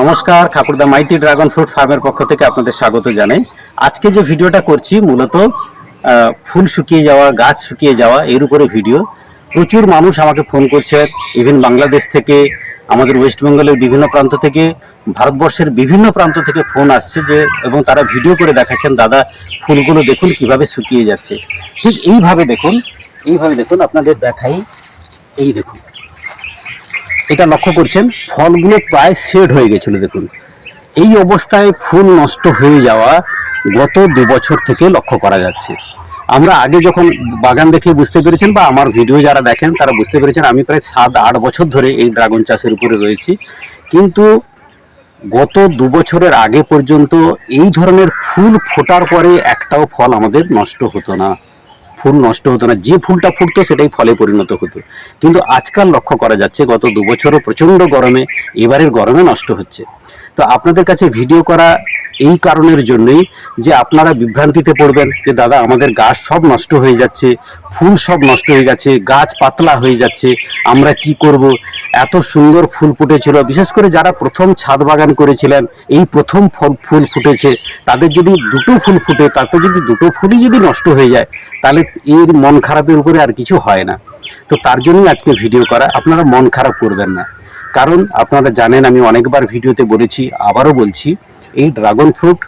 নমস্কার, ঠাকুরদা Maiti dragon fruit ফার্মের পক্ষ থেকে আপনাদের স্বাগত জানাই। আজকে যে ভিডিওটা করছি মূলত ফুল শুকিয়ে যাওয়া, গাছ শুকিয়ে যাওয়া, এর উপরে ভিডিও। প্রচুর মানুষ আমাকে ফোন করছে ইভেন বাংলাদেশ থেকে, আমাদের ওয়েস্ট বেঙ্গলের বিভিন্ন প্রান্ত থেকে, ভারতবর্ষের বিভিন্ন প্রান্ত থেকে ফোন আসছে যে, এবং তারা ভিডিও করে দেখাচ্ছেন, দাদা, ফুলগুলো দেখুন কীভাবে শুকিয়ে যাচ্ছে। ঠিক এইভাবে দেখুন এইভাবে দেখুন, আপনাদের দেখাই, এই দেখুন। এটা লক্ষ্য করছেন, ফলগুলো প্রায় শেড হয়ে গেছিল, দেখুন। এই অবস্থায় ফুল নষ্ট হয়ে যাওয়া গত দু বছর থেকে লক্ষ্য করা যাচ্ছে। আমরা আগে যখন বাগান দেখে বুঝতে পেরেছেন বা আমার ভিডিও যারা দেখেন, তারা বুঝতে পেরেছেন আমি প্রায় সাত, আট বছর ধরে এই ড্রাগন চাষের উপরে রয়েছি। কিন্তু গত দু বছরের আগে পর্যন্ত এই ধরনের ফুল ফোটার পরে একটাও ফল আমাদের নষ্ট হতো না। ফুল নষ্ট হতো না। যে ফুলটা ফুটতো সেটাই ফলে পরিণত হতো। কিন্তু আজকাল লক্ষ্য করা যাচ্ছে, গত দু বছরও প্রচণ্ড গরমে এবারের গরমে নষ্ট হচ্ছে। তো আপনাদের কাছে ভিডিও করা এই কারণের জন্যই যে আপনারা বিভ্রান্তিতে পড়বেন যে, দাদা, আমাদের গাছ সব নষ্ট হয়ে যাচ্ছে, ফুল সব নষ্ট হয়ে গেছে, গাছ পাতলা হয়ে যাচ্ছে, আমরা কি করব? এত সুন্দর ফুল ফুটেছিল। বিশেষ করে যারা প্রথম ছাদ বাগান করেছিলেন, এই প্রথম ফল ফুটেছে, তাদের যদি দুটো ফুল ফুটে, তাতে যদি দুটো ফুলই যদি নষ্ট হয়ে যায়, তাহলে এর মন খারাপের উপরে আর কিছু হয় না। তো তার জন্যই আজকে ভিডিও করা। আপনারা মন খারাপ করবেন না। কারণ আপনারা জানেন, আমি অনেকবার ভিডিওতে বলেছি, আবারও বলছি, এই ড্রাগন ফ্রুট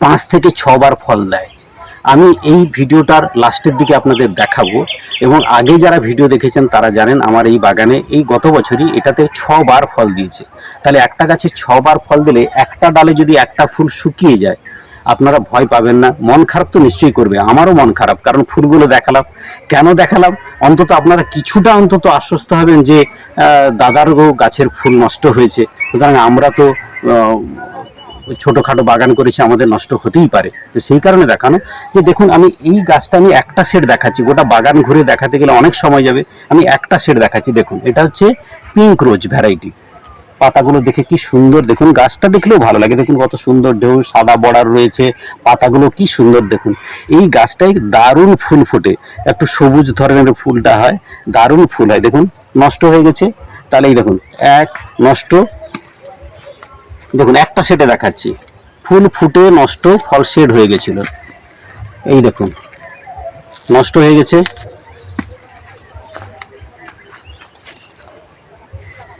পাঁচ থেকে ছবার ফল দেয়। আমি এই ভিডিওটার লাস্টের দিকে আপনাদের দেখাবো এবং আগে যারা ভিডিও দেখেছেন তারা জানেন আমার এই বাগানে এই গত বছরই এটাতে ছবার ফল দিয়েছে। তাহলে একটা গাছে ছবার ফল দিলে একটা ডালে যদি একটা ফুল শুকিয়ে যায়, আপনারা ভয় পাবেন না। মন খারাপ তো নিশ্চয়ই করবে। আমারও মন খারাপ, কারণ ফুলগুলো দেখালাম। কেন দেখালাম? অন্তত আপনারা কিছুটা অন্তত আশ্বস্ত হবেন যে দাদারও গাছের ফুল নষ্ট হয়েছে। সুতরাং আমরা তো ছোটোখাটো বাগান করেছি, আমাদের নষ্ট হতেই পারে। তো সেই কারণে দেখানো, যে দেখুন, আমি এই গাছটা আমি একটা সেট দেখাচ্ছি, গোটা বাগান ঘুরে দেখাতে গেলে অনেক সময় যাবে। আমি একটা সেট দেখাচ্ছি, দেখুন, এটা হচ্ছে পিঙ্ক রোজ ভ্যারাইটি পাতাগুলো দেখে কি সুন্দর, দেখুন, গাছটা দেখলেও ভালো লাগে। দেখুন, কত সুন্দর ঢেউ, সাদা বর্ডার রয়েছে, পাতাগুলো কি সুন্দর, দেখুন। এই গাছটাই দারুণ ফুল ফোটে। একটু সবুজ ধরনের ফুলটা হয়, দারুণ ফুল হয়। দেখুন, নষ্ট হয়ে গেছে। তাহলে এই দেখুন, এক, নষ্ট দেখুন, একটা সেটে দেখাচ্ছি। ফুল ফুটে নষ্ট, ফল শেড হয়ে গেছিল। এই দেখুন, নষ্ট হয়ে গেছে।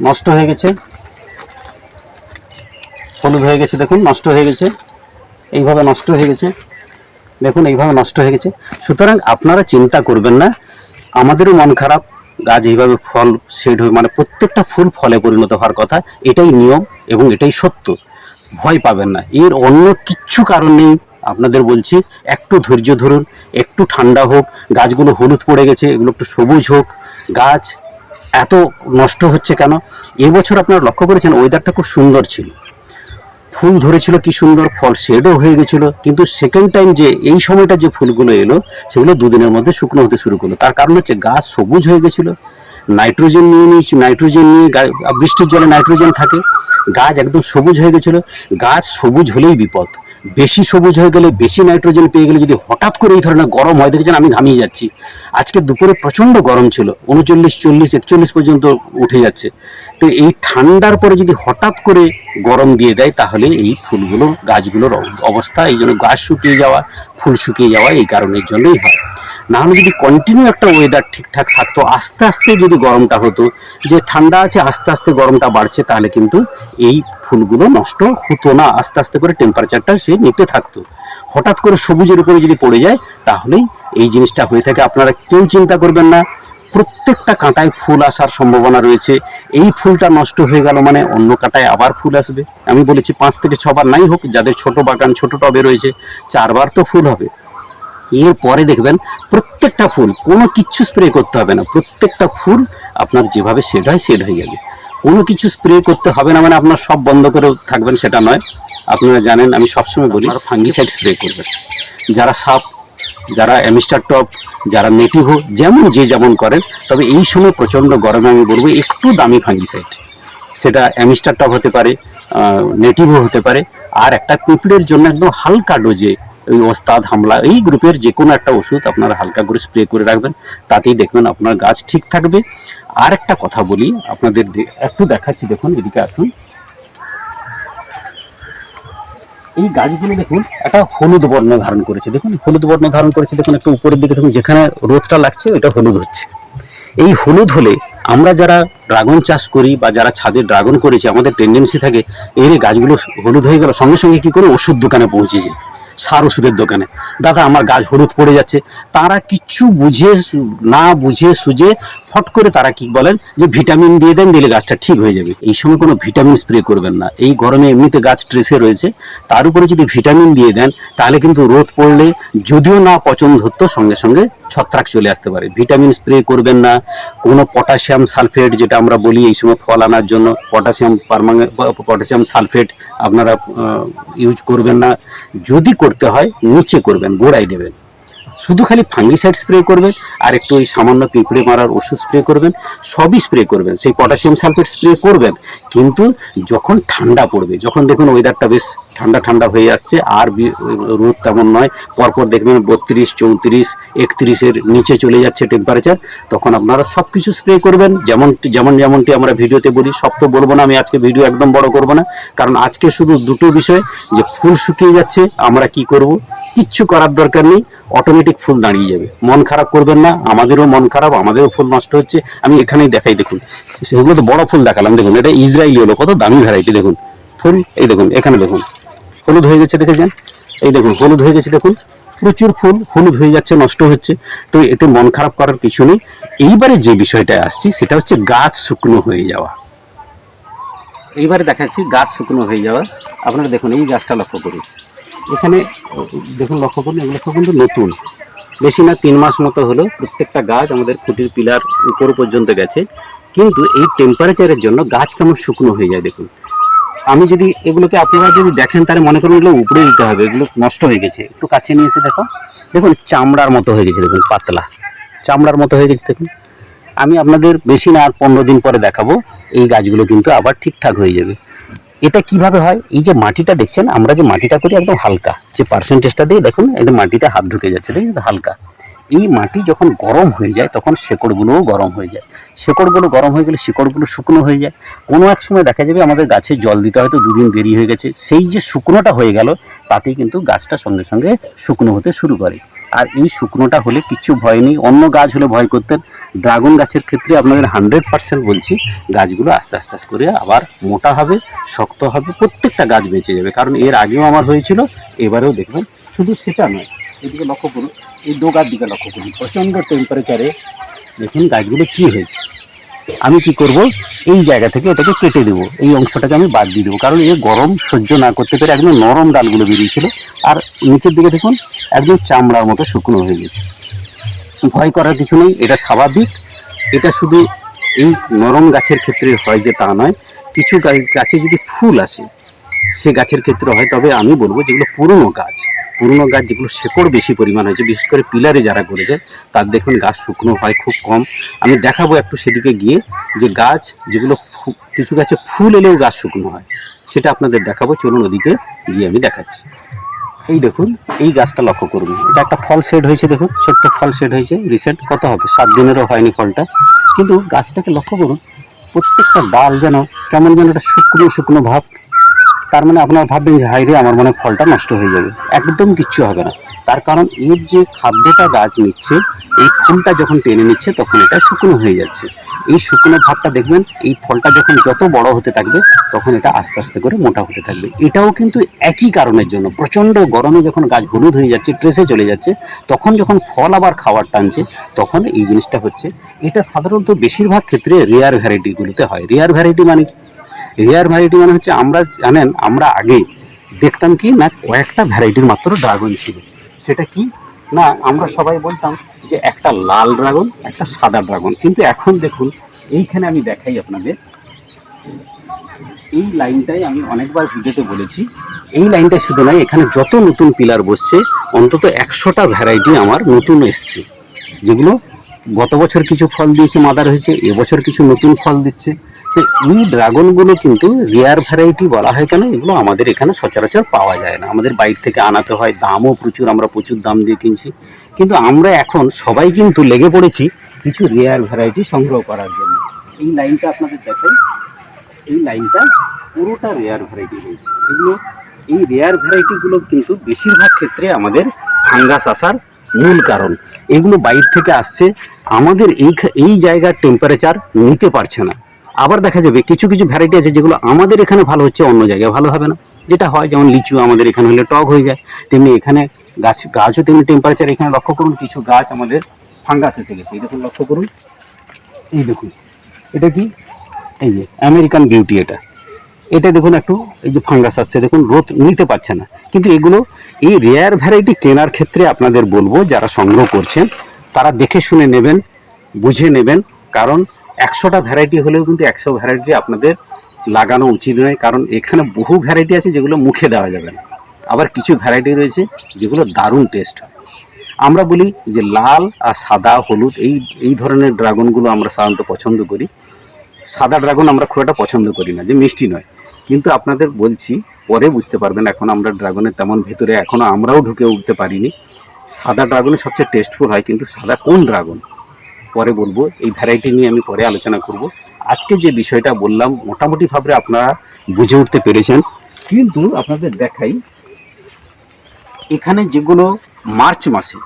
নষ্ট হয়ে গেছে। হলুদ হয়ে গেছে, দেখুন, নষ্ট হয়ে গেছে। এইভাবে নষ্ট হয়ে গেছে। দেখুন, এইভাবে নষ্ট হয়ে গেছে। সুতরাং আপনারা চিন্তা করবেন না, আমাদেরও মন খারাপ। গাছ এইভাবে ফল শেড হয়ে মানে প্রত্যেকটা ফুল ফলে পরিণত হওয়ার কথা, এটাই নিয়ম এবং এটাই সত্য। ভয় পাবেন না। এর অন্য কিচ্ছু কারণ নেই, আপনাদের বলছি, একটু ধৈর্য ধরুন, একটু ঠান্ডা হোক, গাছগুলো হলুদ পড়ে গেছে, এগুলো একটু সবুজ হোক, গাছ এত নষ্ট হচ্ছে কেন? এবছর আপনারা লক্ষ্য করেছেন ওয়েদারটা খুব সুন্দর ছিল। ফুল ধরেছিল, কি সুন্দর ফল শেডও হয়ে গেছিল। কিন্তু সেকেন্ড টাইম যে এই সময়টা যে ফুলগুলো এলো, সেগুলো দুদিনের মধ্যে শুকনো হতে শুরু করল। তার কারণ হচ্ছে গাছ সবুজ হয়ে গেছিল। নাইট্রোজেন নিয়ে নিয়েছি নাইট্রোজেন নিয়ে বৃষ্টির জলে নাইট্রোজেন থাকে। গাছ একদম সবুজ হয়ে গেছিল। গাছ সবুজ হলেই বিপদ। বেশি সবুজ হয়ে গেলে, বেশি নাইট্রোজেন পেয়ে গেলে যদি হঠাৎ করে এই ধরনের গরম হয়, দেখেছেন আমি ঘামিয়ে যাচ্ছি। আজকে দুপুরে প্রচণ্ড গরম ছিল, উনচল্লিশ, চল্লিশ, একচল্লিশ পর্যন্ত উঠে যাচ্ছে। তো এই ঠান্ডার পরে যদি হঠাৎ করে গরম দিয়ে দেয়, তাহলে এই ফুলগুলো, গাছগুলোর অবস্থা, এই জন্য গাছ শুকিয়ে যাওয়া, ফুল শুকিয়ে যাওয়া এই কারণের জন্যই হয়। না হলে যদি কন্টিনিউ একটা ওয়েদার ঠিকঠাক থাকতো, আস্তে আস্তে যদি গরমটা হতো, যে ঠান্ডা আছে, আস্তে আস্তে গরমটা বাড়ছে, তাহলে কিন্তু এই ফুলগুলো নষ্ট হতো না। আস্তে আস্তে করে টেম্পারেচারটা সে নিতে থাকতো। হঠাৎ করে সবুজের উপরে যদি পড়ে যায়, তাহলেই এই জিনিসটা হয়ে থাকে। আপনারা কেউ চিন্তা করবেন না। প্রত্যেকটা কাঁটায় ফুল আসার সম্ভাবনা রয়েছে। এই ফুলটা নষ্ট হয়ে গেল মানে অন্য কাঁটায় আবার ফুল আসবে। আমি বলেছি পাঁচ থেকে ছবার নাই হোক, যাদের ছোট বাগান, ছোট টবে রয়েছে, চারবার তো ফুল হবে। এর পরে দেখবেন প্রত্যেকটা ফুল, কোনো কিচ্ছু স্প্রে করতে হবে না। প্রত্যেকটা ফুল আপনার যেভাবে সেট হয় সেট হয়ে যাবে। কোনো কিছু স্প্রে করতে হবে না মানে আপনার সব বন্ধ করে থাকবেন সেটা নয়। আপনারা জানেন আমি সবসময় বলি আর ফাঙ্গিসাইড স্প্রে করবেন। যারা সাপ যারা অ্যামিস্টার টপ যারা নেটিভো যেমন যে যেমন করেন তবে এই সময় প্রচণ্ড গরমে আমি বলব একটু দামি ফাঙ্গিসাইড সেটা অ্যামিস্টার টপ হতে পারে নেটিভও হতে পারে আর একটা পিঁপড়ের জন্য একদম হালকা ডোজে ওই ওস্তাদ হামলা, এই গ্রুপের যে কোনো একটা ওষুধ আপনারা হালকা করে স্প্রে করে রাখবেন, তাতেই দেখবেন আপনার গাছ ঠিক থাকবে। আর একটা কথা বলি, আপনাদের একটু দেখাচ্ছি, দেখুন, এদিকে আসুন। এই গাছগুলো দেখুন, একটা হলুদ বর্ণ ধারণ করেছে। দেখুন, হলুদ বর্ণ ধারণ করেছে, দেখুন, একটু উপরের দিকে, দেখুন, যেখানে রোদটা লাগছে ওটা হলুদ হচ্ছে। এই হলুদ হলে আমরা যারা ড্রাগন চাষ করি বা যারা ছাদে ড্রাগন করেছি, আমাদের টেন্ডেন্সি থাকে, এই রে গাছগুলো হলুদ হয়ে গেল, সঙ্গে সঙ্গে কি করে ওষুধ দোকানে পৌঁছে যায়। সার ওষুধের দোকানে। দাদা, আমার গাছ হলুদ পড়ে যাচ্ছে। তারা কিচ্ছু বুঝে না বুঝে সুঝে ফট করে তারা কি বলেন যে ভিটামিন দিয়ে দেন, দিলে গাছটা ঠিক হয়ে যাবে। এই সময় কোনো ভিটামিন স্প্রে করবেন না। এই গরমে এমনিতে গাছ ট্রেসে রয়েছে। তার উপরে যদি ভিটামিন দিয়ে দেন, তাহলে কিন্তু রোদ পড়লে যদিও না পচন ধরতো সঙ্গে সঙ্গে ছত্রাক চলে আসতে পারে। ভিটামিন স্প্রে করবেন না। কোনো পটাশিয়াম সালফেট, যেটা আমরা বলি এই সময় ফল আনার জন্য, পটাশিয়াম পারমাঙ্গে, পটাশিয়াম সালফেট আপনারা ইউজ করবেন না। যদি করতে হয়, নিচে করবেন, গোড়ায় দেবেন। শুধু খালি ফাঙ্গিসাইড স্প্রে করবেন আর একটু ওই সামান্য পিঁপড়ে মারার ওষুধ স্প্রে করবেন, সবই স্প্রে করবেন। সেই পটাশিয়াম সালফেট স্প্রে করবেন, কিন্তু যখন ঠান্ডা পড়বে, যখন দেখুন ওয়েদারটা বেশ ঠান্ডা ঠান্ডা হয়ে আসছে, আর রোদ তেমন নয়, পরপর দেখবেন বত্রিশ, চৌত্রিশ, একত্রিশের নিচে চলে যাচ্ছে টেম্পারেচার তখন আপনারা সব কিছু স্প্রে করবেন। যেমন যেমন যেমনটি আমরা ভিডিওতে বলি, সব তো বলব না, আমি আজকে ভিডিও একদম বড় করব না, কারণ আজকে শুধু দুটো বিষয়, যে ফুল শুকিয়ে যাচ্ছে, আমরা কি করব? কিচ্ছু করার দরকার নেই অটোমেটিক ফুল দাঁড়িয়ে যাবে। মন খারাপ করবেন না, আমাদেরও মন খারাপ, আমাদেরও ফুল নষ্ট হচ্ছে। আমি এখানেই দেখাই, দেখুন। সেগুলো তো বড় ফুল দেখালাম, দেখুন। এটা ইসরায়েলি হলো, কত দামি ভ্যারাইটি দেখুন। ফুল, এই দেখুন, এখানে দেখুন। হলুদ হয়ে গেছে, দেখেছেন? এই দেখুন, হলুদ হয়ে গেছে, দেখুন। প্রচুর ফুল, হলুদ হয়ে যাচ্ছে, নষ্ট হচ্ছে। তো এতে মন খারাপ করার কিছু নেই। এইবারে যে বিষয়টা আসছি, সেটা হচ্ছে গাছ শুকনো হয়ে যাওয়া। এইবারে দেখাচ্ছি গাছ শুকনো হয়ে যাওয়া। আপনারা দেখুন, এই গাছটা লক্ষ্য করুন। এখানে, দেখুন, লক্ষ্য করুন, এগুলো কিন্তু নতুন। বেশি না তিন মাস মতো হলো প্রত্যেকটা গাছ আমাদের খুঁটির পিলার উপর পর্যন্ত গেছে। কিন্তু এই টেম্পারেচারের জন্য গাছ কেমন শুকনো হয়ে যায় দেখুন। আমি যদি এগুলোকে আপনারা যদি দেখেন, তাহলে মনে করুন এগুলো উপরে দিতে হবে, এগুলো নষ্ট হয়ে গেছে। একটু কাছে নিয়ে এসে দেখো। দেখুন, চামড়ার মতো হয়ে গেছে দেখুন, পাতলা। চামড়ার মতো হয়ে গেছে দেখুন। আমি আপনাদের বেশি না, আর পনেরো দিন পরে দেখাবো। এই গাছগুলো কিন্তু আবার ঠিকঠাক হয়ে যাবে। এটা কীভাবে হয়? এই যে মাটিটা দেখছেন, আমরা যে মাটিটা করি একদম হালকা। যে পার্সেন্টেজটা দিয়ে দেখুন একদম মাটিতে হাত ঢুকে যাচ্ছে দেখুন হালকা। এই মাটি যখন গরম হয়ে যায়, তখন শেকড়গুলোও গরম হয়ে যায়। শেকড়গুলো গরম হয়ে গেলে শিকড়গুলো শুকনো হয়ে যায়। কোনো এক সময় দেখা যাবে আমাদের গাছে জল দিতে হয়তো দুদিন দেরি হয়ে গেছে। সেই যে শুকনোটা হয়ে গেল, তাতেই কিন্তু গাছটা সঙ্গে সঙ্গে শুকনো হতে শুরু করে। আর এই শুকনোটা হলে কিচ্ছু ভয় নেই। অন্য গাছ হলে ভয় করতেন। ড্রাগন গাছের ক্ষেত্রে আপনাদের হান্ড্রেড পার্সেন্ট বলছি, গাছগুলো আস্তে আস্তে আস্তে করে আবার মোটা হবে, শক্ত হবে, প্রত্যেকটা গাছ বেঁচে যাবে। কারণ এর আগেও আমার হয়েছিল, এবারেও দেখবেন শুধু সেটা নয়। এদিকে লক্ষ্য করুন, এই দোগার দিকে লক্ষ্য করুন। প্রচণ্ড টেম্পারেচারে দেখুন গাছগুলো কী হয়েছে। আমি কি করব, এই জায়গা থেকে এটাকে কেটে দেবো। এই অংশটাকে আমি বাদ দিয়ে দেবো, কারণ এই গরম সহ্য না করতে পেরে একদম নরম ডালগুলো বেরিয়েছিল। আর নিচের দিকে দেখুন, একদম চামড়ার মতো শুকনো হয়ে গেছে। ভয় করার কিছু নেই, এটা স্বাভাবিক। এটা শুধু এই নরম গাছের ক্ষেত্রে হয় যে তা নয়, কিছু গাছে যদি ফুল আসে, সে গাছের ক্ষেত্রে হয়। তবে আমি বলব যেগুলো পুরনো গাছ। পুরনো গাছ যেগুলো শেকড় বেশি পরিমাণ হয়েছে, বিশেষ করে পিলারে যারা করেছে, তার দেখুন গাছ শুকনো হয় খুব কম। আমি দেখাবো একটু সেদিকে গিয়ে যে গাছ যেগুলো কিছু গাছে ফুল এলেও গাছ শুকনো হয়, সেটা আপনাদের দেখাবো। চলুন ওদিকে গিয়ে আমি দেখাচ্ছি। এই দেখুন, এই গাছটা লক্ষ্য করুন। এটা একটা ফল সেট হয়েছে, দেখুন, ছোট্ট ফল সেট হয়েছে রিসেন্ট কত হবে? সাত দিনেরও হয়নি ফলটা। কিন্তু গাছটাকে লক্ষ্য করুন, প্রত্যেকটা ডাল যেন কেমন যেন একটা শুকনো শুকনো ভাব তার মানে আপনারা ভাববেন যে হাইরে আমার মনে ফলটা নষ্ট হয়ে যাবে। একদম কিচ্ছু হবে না। তার কারণ এর যে খাদ্যটা গাছ নিচ্ছে, এই ফুলটা যখন টেনে নিচ্ছে, তখন এটা শুকনো হয়ে যাচ্ছে। এই শুকনো ভাবটা দেখবেন, এই ফলটা যখন যত বড় হতে থাকবে, তখন এটা আস্তে আস্তে করে মোটা হতে থাকবে। এটাও কিন্তু একই কারণের জন্য। প্রচণ্ড গরমে যখন গাছ হলুদ হয়ে যাচ্ছে, ট্রেসে চলে যাচ্ছে, তখন যখন ফল আবার খাওয়ার টানছে, তখন এই জিনিসটা হচ্ছে, এটা সাধারণত বেশিরভাগ ক্ষেত্রে রেয়ার ভ্যারাইটিগুলোতে হয়। রেয়ার ভ্যারাইটি মানে রেয়ার ভ্যারাইটি মানে হচ্ছে আমরা জানেন, আমরা আগে দেখতাম কি না, কয়েকটা ভ্যারাইটির মাত্র ড্রাগন ছিল। সেটা কি? না, আমরা সবাই বলতাম যে একটা লাল ড্রাগন একটা সাদা ড্রাগন কিন্তু এখন দেখুন, এইখানে আমি দেখাই আপনাদের। এই লাইনটাই আমি অনেকবার ভিডিওতে বলেছি। এই লাইনটা শুধু নয়, এখানে যত নতুন পিলার বসছে, অন্তত একশোটা ভ্যারাইটি আমার নতুন এসছে। যেগুলো গত বছর কিছু ফল দিয়েছে মাদার হয়েছে, এবছর কিছু নতুন ফল দিচ্ছে। তো এই ড্রাগনগুলো কিন্তু রেয়ার ভ্যারাইটি বলা হয় কেন? এগুলো আমাদের এখানে সচরাচর পাওয়া যায় না। আমাদের বাইরে থেকে আনাতে হয়, দামও প্রচুর, আমরা প্রচুর দাম দিয়ে কিনছি। কিন্তু আমরা এখন সবাই কিন্তু লেগে পড়েছি কিছু রেয়ার ভ্যারাইটি সংগ্রহ করার জন্য। এই লাইনটা আপনাদের দেখাই। এই লাইনটা পুরোটা রেয়ার ভ্যারাইটি রয়েছে এগুলো, এই রেয়ার ভ্যারাইটিগুলো কিন্তু বেশিরভাগ ক্ষেত্রে আমাদের ফাঙ্গাস আসার মূল কারণ। এগুলো বাইর থেকে আসছে। আমাদের এই এই জায়গার টেম্পারেচার নিতে পারছে না। আবার দেখা যাবে কিছু কিছু ভ্যারাইটি আছে যেগুলো আমাদের এখানে ভালো হচ্ছে, অন্য জায়গায় ভালো হবে না। যেটা হয়, যেমন লিচু আমাদের এখানে হলে টক হয়ে যায়, তেমনি এখানে গাছ, গাছও তেমনি টেম্পারেচার এখানে লক্ষ্য করুন কিছু গাছ আমাদের ফাঙ্গাস এসে গেছে। এই দেখুন, লক্ষ্য করুন। এই দেখুন, এটা কি? এই যে আমেরিকান বিউটি এটা। এটা দেখুন একটু, এই যে ফাঙ্গাস আসছে, দেখুন, রোদ নিতে পারছে না। কিন্তু এগুলো, এই রেয়ার ভ্যারাইটি কেনার ক্ষেত্রে আপনাদের বলব, যারা সংগ্রহ করছেন, তারা দেখে শুনে নেবেন, বুঝে নেবেন, কারণ একশোটা ভ্যারাইটি হলেও কিন্তু একশো ভ্যারাইটি আপনাদের লাগানো উচিত নয়, কারণ এখানে বহু ভ্যারাইটি আছে যেগুলো মুখে দেওয়া যাবে না। আবার কিছু ভ্যারাইটি রয়েছে যেগুলো দারুণ টেস্ট হয় আমরা বলি যে লাল আর সাদা, হলুদ, এই এই ধরনের ড্রাগনগুলো আমরা সাধারণত পছন্দ করি। সাদা ড্রাগন আমরা খুব একটা পছন্দ করি না, যে মিষ্টি নয়। কিন্তু আপনাদের বলছি, পরে বুঝতে পারবেন, এখন আমরা ড্রাগনের তেমন ভেতরে এখনও আমরাও ঢুকে উঠতে পারিনি। সাদা ড্রাগনই সবচেয়ে টেস্টফুল হয়, কিন্তু সাদা কোন ড্রাগন পরে বলব, এই ভ্যারাইটি নিয়ে আমি পরে আলোচনা করব। আজকে যে বিষয়টা বললাম মোটামুটিভাবে আপনারা বুঝে উঠতে পেরেছেন। কিন্তু আপনাদের দেখাই, এখানে যেগুলো মার্চ মাসে,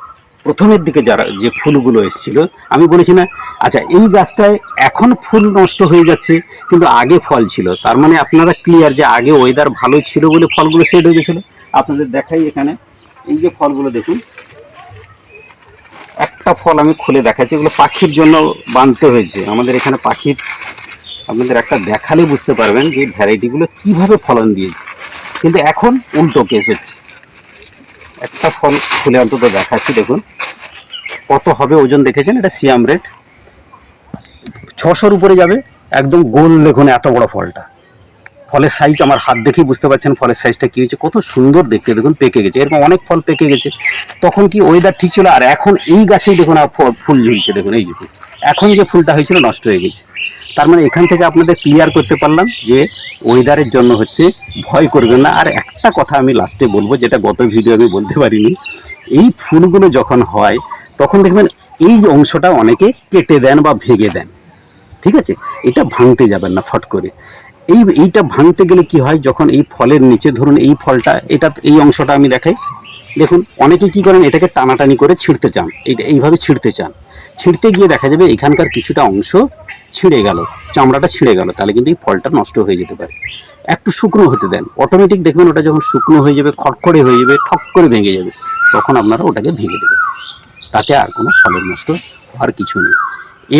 প্রথমের দিকে যারা, যে ফুলগুলো এসেছিল, আমি বলেছি না আচ্ছা এই গাছটায় এখন ফুল নষ্ট হয়ে যাচ্ছে, কিন্তু আগে ফল ছিল। তার মানে আপনারা ক্লিয়ার যে আগে ওয়েদার ভালো ছিল বলে ফলগুলো সেট হয়ে গেছিল। আপনাদের দেখাই এখানে, এই যে ফলগুলো দেখুন একটা ফল আমি খুলে দেখাচ্ছি, এগুলো পাখির জন্য বাঁধতে হয়েছে। আমাদের এখানে পাখির, আপনাদের একটা দেখালে বুঝতে পারবেন যে ভ্যারাইটিগুলো কীভাবে ফলন দিয়েছে। কিন্তু এখন উল্টো কেস হচ্ছে। একটা ফল খুলে অন্তত দেখাচ্ছি, দেখুন। কত হবে ওজন দেখেছেন? এটা সিয়াম রেট। ছশোর উপরে যাবে। একদম গোল, দেখুন, এত বড় ফলটা। ফলের সাইজ আমার হাত দেখেই বুঝতে পারছেন ফলের সাইজটা কী হয়েছে, কত সুন্দর দেখতে, দেখুন পেকে গেছে, এরকম অনেক ফল পেকে গেছে। তখন কি ওয়েদার ঠিক ছিল? আর এখন এই গাছেই দেখুন আর ফল- ঝুলছে, দেখুন, এই দেখুন এখন যে ফুলটা হয়েছিল নষ্ট হয়ে গেছে। তার মানে এখান থেকে আপনাদের ক্লিয়ার করতে পারলাম যে ওয়েদারের জন্য হচ্ছে ভয় করবেন না। আর একটা কথা আমি লাস্টে বলব, যেটা গত ভিডিও আমি বলতে পারিনি, এই ফুলগুলো যখন হয়, তখন দেখবেন এই অংশটা অনেকে কেটে দেন বা ভেঙে দেন। ঠিক আছে? এটা ভাঙতে যাবেন না ফট করে। এই এইটা ভাঙতে গেলে কি হয়, যখন এই ফলের নিচে ধরুন এই ফলটা, এটা এই অংশটা আমি দেখাই। দেখুন অনেকে কি করেন, এটাকে টানাটানি করে ছিঁড়তে চান। এইটা এইভাবে ছিঁড়তে চান। ছিঁড়তে গিয়ে দেখা যাবে এখানকার কিছুটা অংশ ছিঁড়ে গেল, চামড়াটা ছিঁড়ে গেল, তাহলে কিন্তু এই ফলটা নষ্ট হয়ে যেতে পারে। একটু শুকনো হতে দেন। অটোমেটিক দেখবেন ওটা যখন শুকনো হয়ে যাবে, খড়খড়ে হয়ে যাবে, ঠক করে ভেঙে যাবে, তখন আপনারা ওটাকে ভেঙে দেবেন। তাতে আর কোনো ফলের নষ্ট হওয়ার কিছু নেই।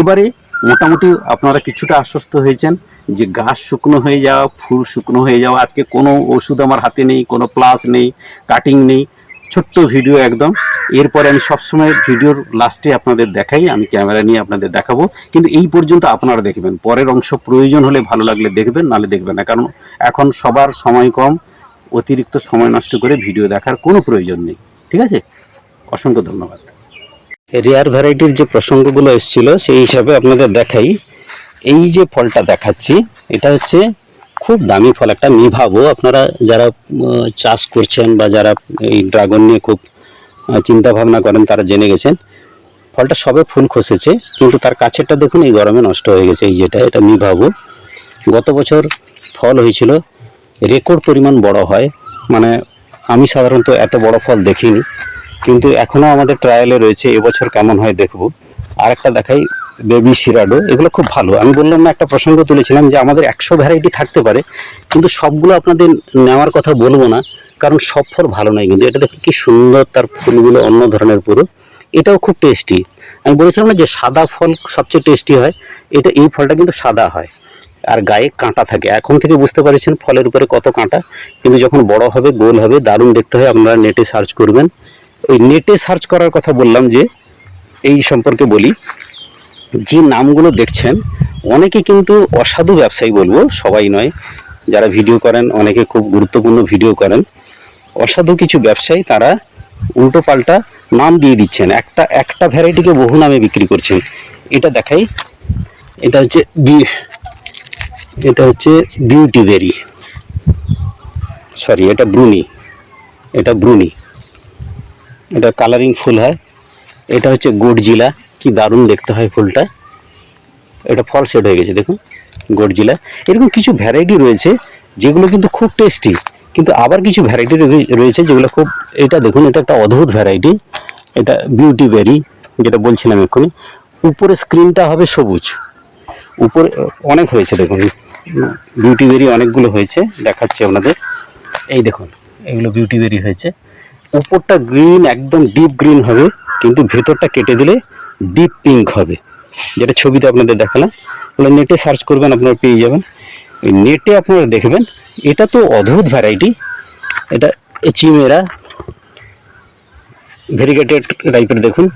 এবারে মোটামুটি আপনারা কিছুটা আশ্বস্ত হয়েছেন। যে গাছ শুকনো হয়ে যাওয়া ফুল শুকনো হয়ে যাওয়া আজকে কোনো ওষুধ আমার হাতে নেই, কোনো প্লাস নেই, কাটিং নেই, ছোট্ট ভিডিও একদম। এরপরে আমি সবসময় ভিডিওর লাস্টে আপনাদের দেখাই, আমি ক্যামেরা নিয়ে আপনাদের দেখাবো। কিন্তু এই পর্যন্ত আপনারা দেখবেন। পরের অংশ প্রয়োজন হলে ভালো লাগলে দেখবেন, নাহলে দেখবেন না। কারণ এখন সবার সময় কম, অতিরিক্ত সময় নষ্ট করে ভিডিও দেখার কোনো প্রয়োজন নেই। ঠিক আছে? অসংখ্য ধন্যবাদ। রেয়ার ভ্যারাইটির যে প্রসঙ্গগুলো এসেছিল, সেই হিসাবে আপনাদের দেখাই। এই যে ফলটা দেখাচ্ছি, এটা হচ্ছে খুব দামি ফল, একটা নিভাবো। আপনারা যারা চাষ করছেন বা যারা এই ড্রাগন নিয়ে খুব চিন্তা ভাবনা করেন, তারা জেনে গেছেন। ফলটা সবে ফুল খসেছে, কিন্তু তার কাছেরটা দেখুন, এই গরমে নষ্ট হয়ে গেছে, এই যেটা, এটা নিভাবো। গত বছর ফল হয়েছিল, রেকর্ড পরিমাণ বড় হয়। মানে আমি সাধারণত এত বড় ফল দেখিনি, কিন্তু এখনও আমাদের ট্রায়ালে রয়েছে, এবছর কেমন হয় দেখব। আর একটা দেখাই বেবি সিরাডো এগুলো খুব ভালো। আমি বললাম না, একটা প্রসঙ্গ তুলেছিলাম যে আমাদের একশো ভ্যারাইটি থাকতে পারে, কিন্তু সবগুলো আপনাদের নেওয়ার কথা বলব না, কারণ সব ফল ভালো নয় কিন্তু। এটা দেখুন কি সুন্দর তার ফুলগুলো অন্য ধরনের পুরো। এটাও খুব টেস্টি আমি বলেছিলাম না যে সাদা ফল সবচেয়ে টেস্টি হয়, এটা এই ফলটা কিন্তু সাদা হয়, আর গায়ে কাঁটা থাকে। এখন থেকে বুঝতে পারছেন ফলের উপরে কত কাঁটা। কিন্তু যখন বড় হবে, গোল হবে, দারুণ দেখতে হয়, আপনারা নেটে সার্চ করবেন। ওই নেটে সার্চ করার কথা বললাম যে, এই সম্পর্কে বলি। যে নামগুলো দেখছেন, অনেকে কিন্তু অসাধু ব্যবসায়ী বলব, সবাই নয়। যারা ভিডিও করেন, অনেকে খুব গুরুত্বপূর্ণ ভিডিও করেন। অসাধু কিছু ব্যবসায়ী তারা উল্টো পাল্টা নাম দিয়ে দিচ্ছেন। একটা একটা ভ্যারাইটিকে বহু নামে বিক্রি করছেন। এটা দেখাই। এটা হচ্ছে এটা হচ্ছে বিউটি বেরি। সরি, এটা ব্রুনি। এটা ব্রুনি। এটা কালারিং ফুল হয়। এটা হচ্ছে গডজিলা। কি দারুণ দেখতে হয় ফুলটা। এটা ফল সেট হয়ে গেছে, দেখুন গডজিলা এরকম কিছু ভ্যারাইটি রয়েছে, যেগুলো কিন্তু খুব টেস্টি কিন্তু আবার কিছু ভ্যারাইটি রয়েছে যেগুলো খুব, এটা দেখুন, এটা একটা অদ্ভুত ভ্যারাইটি এটা বিউটি বেরি যেটা বলছিলাম এক্ষুনি। উপরে স্ক্রিনটা হবে সবুজ। উপরে, অনেক হয়েছে, দেখুন বিউটি বেরি অনেকগুলো হয়েছে, দেখাচ্ছি আপনাদের। এই দেখুন, এগুলো বিউটি বেরি হয়েছে। উপরটা গ্রিন একদম ডিপ গ্রিন হবে, কিন্তু ভেতরটা কেটে দিলে ডিপ পিঙ্ক হবে। যেটা ছবিতে আপনাদের দেখালাম। ওগুলো নেটে সার্চ করবেন, আপনারা পেয়ে যাবেন। নেটে আপনারা দেখবেন, এটা তো অদ্ভুত ভ্যারাইটি এটা চিমেরা ভেরিগেটেড টাইপের দেখুন।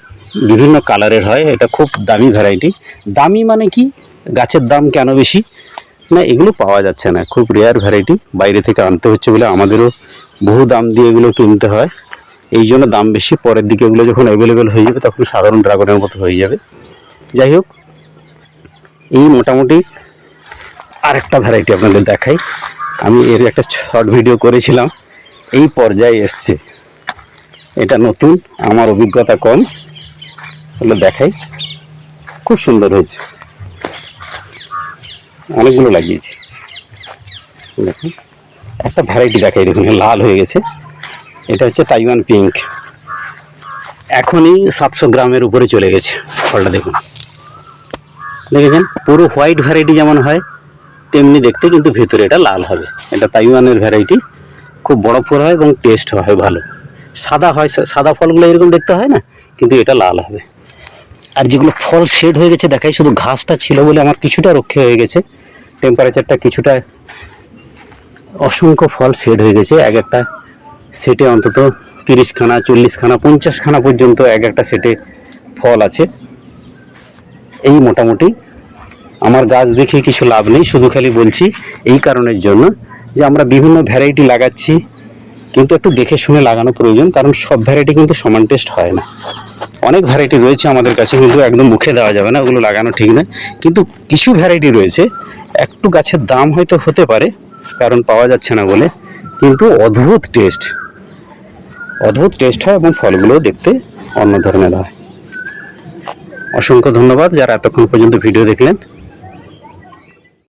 বিভিন্ন কালারের হয়, এটা খুব দামি ভ্যারাইটি দামি মানে কি? গাছের দাম কেন বেশি? না, এগুলো পাওয়া যাচ্ছে না। খুব রেয়ার ভ্যারাইটি বাইরে থেকে আনতে হচ্ছে বলে আমাদেরও বহু দাম দিয়ে এগুলো কিনতে হয়। এই জন্য দাম বেশি, পরের দিকে এগুলো যখন অ্যাভেলেবেল হয়ে যাবে তখন সাধারণ ড্রাগনের মতো হয়ে যাবে। যাই হোক, এই মোটামুটি আরেকটা ভ্যারাইটি আপনাদের দেখাই। আমি এর একটা শর্ট ভিডিও করেছিলাম, এই পর্যায়ে এসছে। এটা নতুন, আমার অভিজ্ঞতা কম। হলো দেখাই। খুব সুন্দর হয়েছে। অনেকগুলো লাগিয়েছি। দেখুন, একটা ভ্যারাইটি দেখাই, দেখুন, লাল হয়ে গেছে। এটা হচ্ছে তাইওয়ান পিঙ্ক এখনই সাতশো গ্রামের উপরে চলে গেছে ফলটা, দেখুন। দেখেছেন? পুরো হোয়াইট ভ্যারাইটি যেমন হয়, তেমনি দেখতে কিন্তু ভেতরে এটা লাল হবে। এটা তাইওয়ানের ভ্যারাইটি খুব বড় ফল হয় এবং টেস্ট হয় ভালো। সাদা হয় সাদা ফলগুলো এরকম দেখতে হয় না, কিন্তু এটা লাল হবে। আর যেগুলো ফল শেড হয়ে গেছে দেখাই, শুধু ঘাসটা ছিল বলে আমার কিছুটা রক্ষে হয়ে গেছে। টেম্পারেচারটা কিছুটা অসংখ্য ফল শেড হয়ে গেছে। এক একটা সেটে অন্তত তিরিশখানা, চল্লিশখানা, পঞ্চাশখানা পর্যন্ত এক একটা সেটে ফল আছে। এই মোটামুটি আমার গাছ দেখে কিছু লাভ নেই, শুধু খালি বলছি এই কারণের জন্য যে আমরা বিভিন্ন ভ্যারাইটি লাগাচ্ছি, কিন্তু একটু দেখে শুনে লাগানো প্রয়োজন, কারণ সব ভ্যারাইটি কিন্তু সমান টেস্ট হয় না। অনেক ভ্যারাইটি রয়েছে আমাদের কাছে, কিন্তু একদম মুখে দেওয়া যাবে না, ওগুলো লাগানো ঠিক না কিন্তু কিছু ভ্যারাইটি রয়েছে, একটু গাছের দাম হয়তো হতে পারে, কারণ পাওয়া যাচ্ছে না বলে, কিন্তু অদ্ভুত টেস্ট অদ্ভুত টেস্ট হয় এবং ফলগুলো দেখতে অন্য ধরনের হয়। অসংখ্য ধন্যবাদ যারা এতক্ষণ পর্যন্ত ভিডিও দেখলেন।